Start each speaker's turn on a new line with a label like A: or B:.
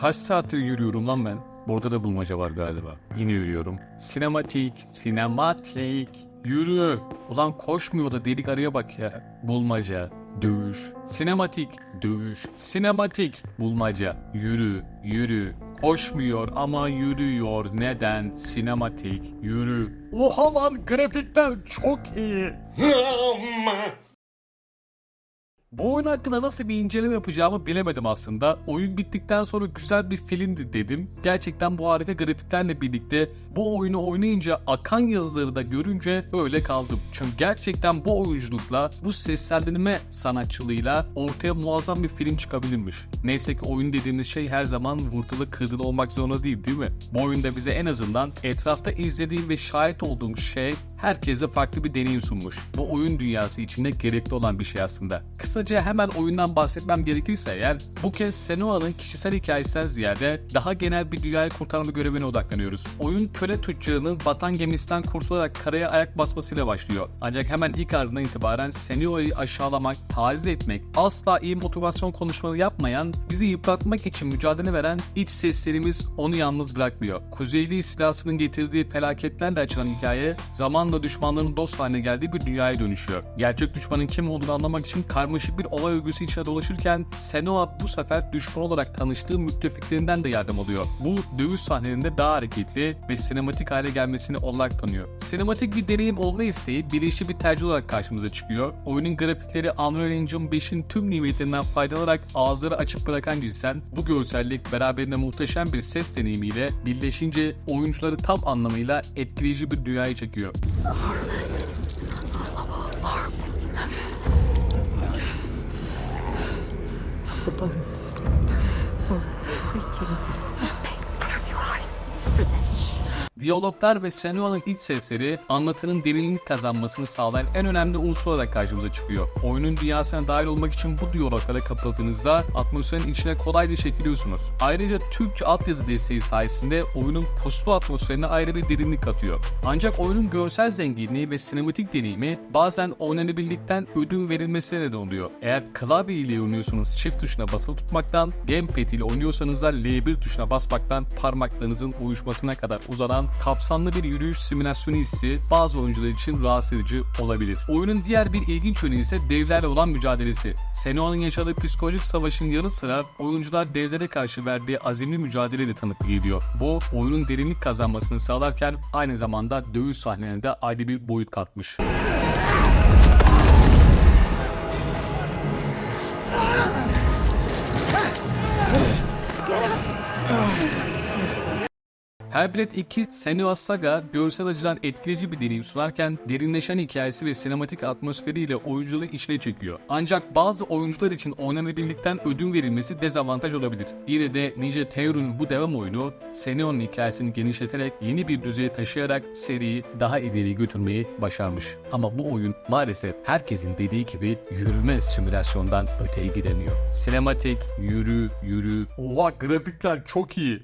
A: Kaç saattir yürüyorum lan ben? Burada da bulmaca var galiba. Yine yürüyorum. Sinematik, sinematik. Yürü. Ulan koşmuyor da delik araya bak ya. Bulmaca, dövüş, sinematik, dövüş, sinematik, bulmaca. Yürü, yürü. Koşmuyor ama yürüyor. Neden? Sinematik, yürü. Oha lan grafikler çok iyi. Bu oyun hakkında nasıl bir inceleme yapacağımı bilemedim aslında. Oyun bittikten sonra güzel bir filmdi dedim. Gerçekten bu harika grafiklerle birlikte bu oyunu oynayınca akan yazıları da görünce öyle kaldım. Çünkü gerçekten bu oyunculukla, bu seslendirme sanatçılığıyla ortaya muazzam bir film çıkabilirmiş. Neyse ki oyun dediğimiz şey her zaman vurtulu kırdılı olmak zorunda değil değil mi? Bu oyunda bize en azından etrafta izlediğim ve şahit olduğum şey herkese farklı bir deneyim sunmuş. Bu oyun dünyası içinde gerekli olan bir şey aslında. Kısaca hemen oyundan bahsetmem gerekirse eğer bu kez Senoa'nın kişisel hikayesinden ziyade daha genel bir dünyayı kurtarma görevine odaklanıyoruz. Oyun köle tüccarının batan gemisinden kurtularak karaya ayak basmasıyla başlıyor. Ancak hemen ilk ardından itibaren Senoa'yı aşağılamak, taciz etmek, asla iyi motivasyon konuşmaları yapmayan, bizi yıpratmak için mücadele veren iç seslerimiz onu yalnız bırakmıyor. Kuzeyli istilasının getirdiği felaketlerle açılan hikaye zamanla düşmanların dost haline geldiği bir dünyaya dönüşüyor. Gerçek düşmanın kim olduğunu anlamak için karmaşık bir olay örgüsü içine dolaşırken Senoa bu sefer düşman olarak tanıştığı müttefiklerinden de yardım alıyor. Bu dövüş sahnelerinde daha hareketli ve sinematik hale gelmesini olarak tanıyor. Sinematik bir deneyim olma isteği bilinçli bir tercih olarak karşımıza çıkıyor. Oyunun grafikleri Unreal Engine 5'in tüm nimetlerinden faydalanarak ağızları açık bırakan cinsen bu görsellik beraberinde muhteşem bir ses deneyimiyle birleşince oyuncuları tam anlamıyla etkileyici bir dünyaya çekiyor.
B: Harp. Harp. Harp.
A: Diyaloglar ve Senua'nın iç sesleri anlatının derinlik kazanmasını sağlayan en önemli unsur olarak karşımıza çıkıyor. Oyunun dünyasına dahil olmak için bu diyaloglara kapıldığınızda atmosferin içine kolayca çekiliyorsunuz. Ayrıca Türkçe altyazı desteği sayesinde oyunun puslu atmosferine ayrı bir derinlik katıyor. Ancak oyunun görsel zenginliği ve sinematik deneyimi bazen oynanabildikten ödün verilmesine neden oluyor. Eğer klavye ile oynuyorsanız çift tuşuna basılı tutmaktan, gamepad ile oynuyorsanız da L1 tuşuna basmaktan parmaklarınızın uyuşmasına kadar uzanan kapsamlı bir yürüyüş simülasyonu hissi bazı oyuncular için rahatsız edici olabilir. Oyunun diğer bir ilginç yönü ise devlerle olan mücadelesi. Senoa'nın yaşadığı psikolojik savaşın yanı sıra oyuncular devlere karşı verdiği azimli mücadeleyle tanıklı ediyor. Bu oyunun derinlik kazanmasını sağlarken aynı zamanda dövüş sahnelerine de ayrı bir boyut katmış. Hellblade 2 Senua Saga görsel açıdan etkileyici bir deneyim sunarken derinleşen hikayesi ve sinematik atmosferiyle oyunculuğu içine çekiyor. Ancak bazı oyuncular için oynanabildikten ödün verilmesi dezavantaj olabilir. Yine de Ninja Theory'nin bu devam oyunu Senua'nın hikayesini genişleterek yeni bir düzeye taşıyarak seriyi daha ileri götürmeyi başarmış. Ama bu oyun maalesef herkesin dediği gibi yürüme simülasyondan öteye gidemiyor. Sinematik, yürü, yürü. Oha grafikler çok iyi.